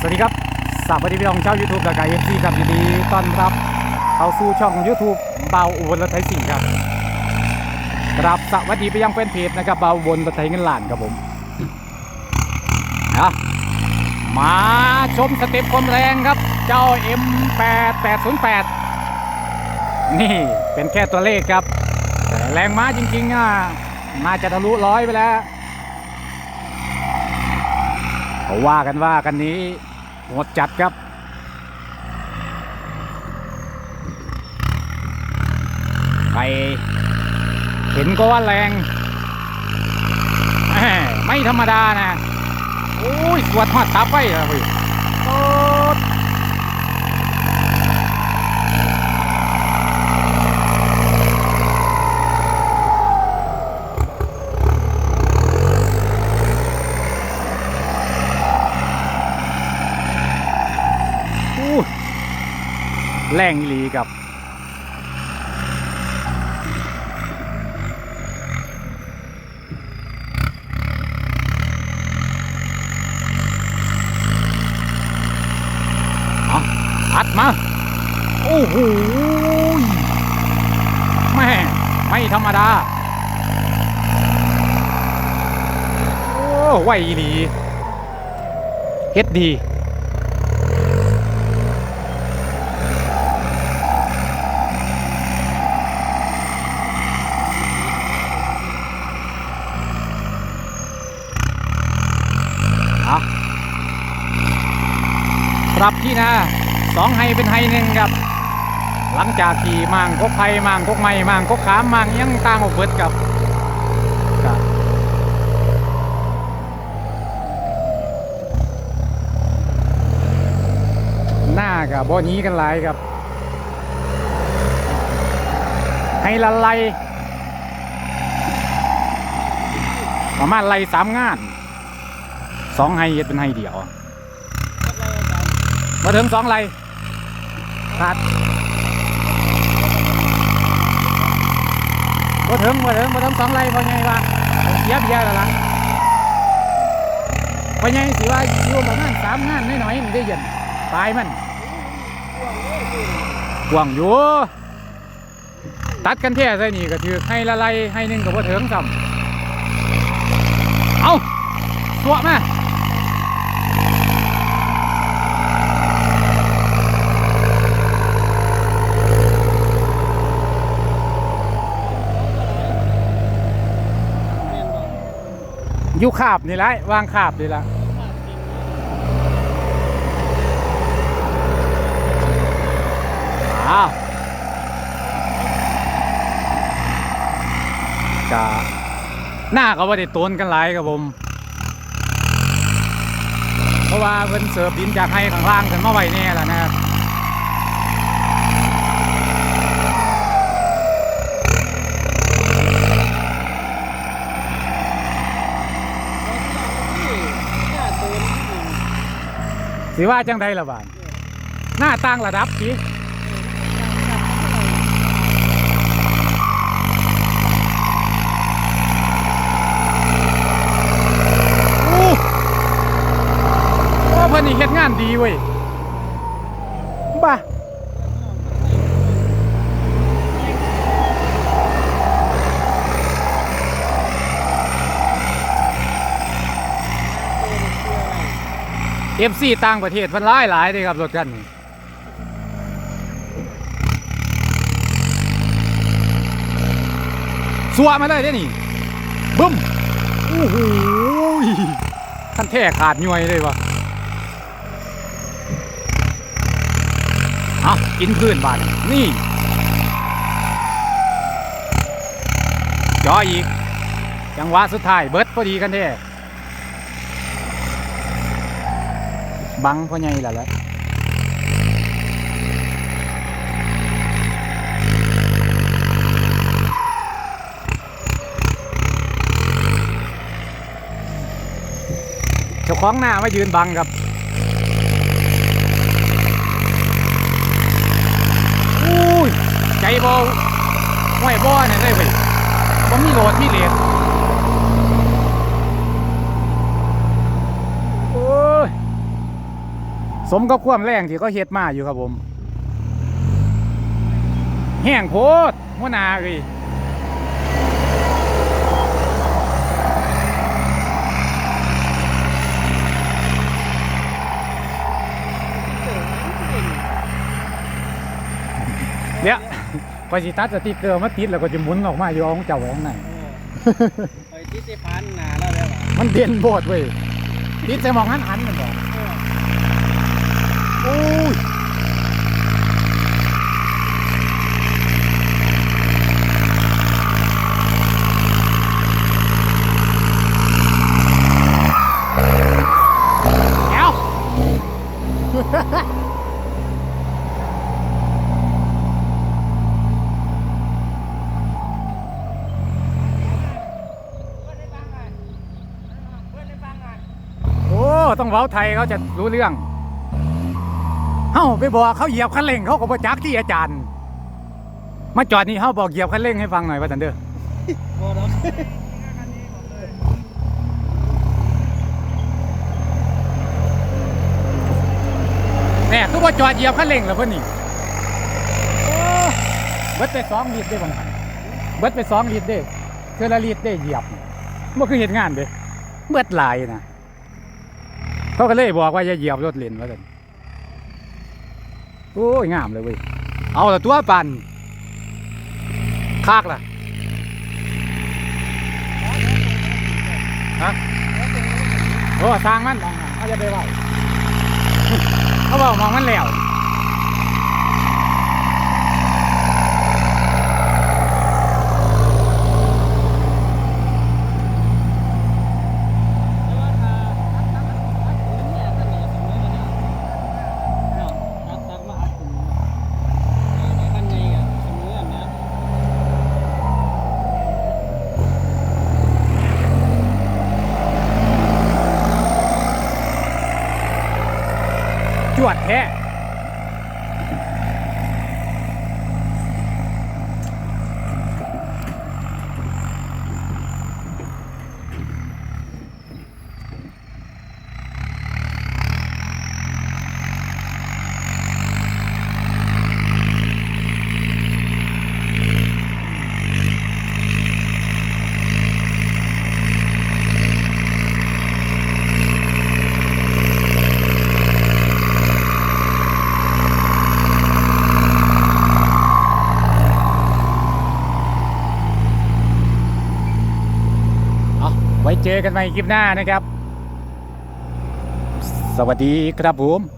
สวัสดีครับสวัสดีพี่น้องชาวยูทูบและกายเอฟซีครับยินดีต้อนรับเข้าสู่ช่อง YouTube เบาอุบลรถไถสิ่งครับครับสวัสดีไปยังแฟนเพจนะครับเบาอุบลรถไถเงินล้านครับผมนะมาชมสเต็ปความแรงครับ เจ้า M8808 นี่เป็นแค่ตัวเลขครับแต่แรงม้าจริงๆอะน่าจะทะลุร้อยไปแล้ว เขาว่ากันว่ากันนี้โหดจัดครับใครเห็นก็ว่าแรง ไม่ธรรมดานะ โอ้ย สวดหอดตาไปอะเลยโอ้ แรงลีกับ เอาอัดมา โอ้โหแม่ไม่ธรรมดา โอ้ไหวลีเฮ็ดดี เอาปรับที่นา สองไฮเป็นไฮหนึ่งครับ หลังจากที่มางกกไผ่มางกกไม้มางกกขามมางยังต่างออกเบิดครับหน้ากับบ่หนี้กันหลายครับให้ละไลประมาณไลสามงานสองไฮเฮ็ดเป็นไฮเดียว มาถึงสองไลขาดมาถึงมาถึงมาถึงสองไลพอไงวะเสียเบียแล้วล่ะพอไงสิว่าอยู่ประมาณสามงานน้อยๆมันได้ย็นตายมันหวังอยู่ ตัดกันแท้ใส่นี่ก็ถือให้ละไลให้หนึ่งกับว่าถึงซ้ำเอาสวะมา อยู่ขาบนี่แหละวางขาบนี่แหละอ้าวกะหน้าก็ว่าได้ตนกันหลายครับผม เพราะว่าเพิ่นเสิร์ฟดินจากให้ข้างล่างกันมาไว้แน่แล้วนะครับ สิว่าจังไดล่ะบานหน้าต่างระดับสิอู้ว่าเพิ่นนี่เฮ็ดงานดีเว้ยบ้า เอฟซีต่างประเทศเพิ่นหลายหลายเลยครับรถคันนี้สัวมาเลยเด้นี่บึ้มโอ้โหท่านแท้ขาดย่วยเลยวะเอากินพื้นบาดนี่จ่ออีกจังหวะสุดท้ายเบิร์ดพอดีกันแท้ บังพ่อใหญ่แล้วแหละเจ้าของหน้าไมายืนบังครับอุ้ยใจบอห้วยบ่อเนี่ยได้เว้ยบ่มีโหลดมีเหรียญโอ้ย สมกับความแรงที่เขาเฮ็ดมาอยู่ครับผม แห้งโพดหัวหนาเลยเดี๋ยวพอสิตัดสติกเกอร์มาติดแล้วก็จะหมุนออกมาอยู่เอาของเจ้าไว้ข้างในไปที่สิพันหนาแล้วแล้วว่ะมันเด่นโบดเว้ยติดใส่หมองหันหันๆมันบอกโอ้ยเดี๋ยวโอ้ต้องเว้าไทยเขาจะรู้เรื่องเฮ้าไปบอกเขาเหยียบคันเร่งเขาก็บ่จักที่อาจารย์ มาจอดนี่เฮาบอกเหยียบคันเร่งให้ฟังหน่อยว่าสันเด้อโบดอกแน่คือว่าจอดเหยียบคันเร่งแล้วเพิ่นนี่เบิดไปสองลิตรได้บางคันเบิดไปสองลิตรได้เทื่อละลิตรได้เหยียบบ่คือเห็นงานเด้เบิดหลายนะเขาก็เลยบอกว่าอย่าเหยียบรถเลนว่าซั่น โอ้ยงามเลยเว้ย เอาละตัวปันคากล่ะฮะโอ้สร้างมันมองเขาจะไปว่าเขาบอกมองมันแล้ว แต่ว่าถ้าตักตักตักถึงเนี่ยถ้าเหนียวเสมอกันเนี่ยเนาะตักตักมาอัดถึงในขั้นในอะเสมอกันนะ จวดแท้เอาไว้ เจอกันใหม่คลิปหน้านะครับ สวัสดีครับผม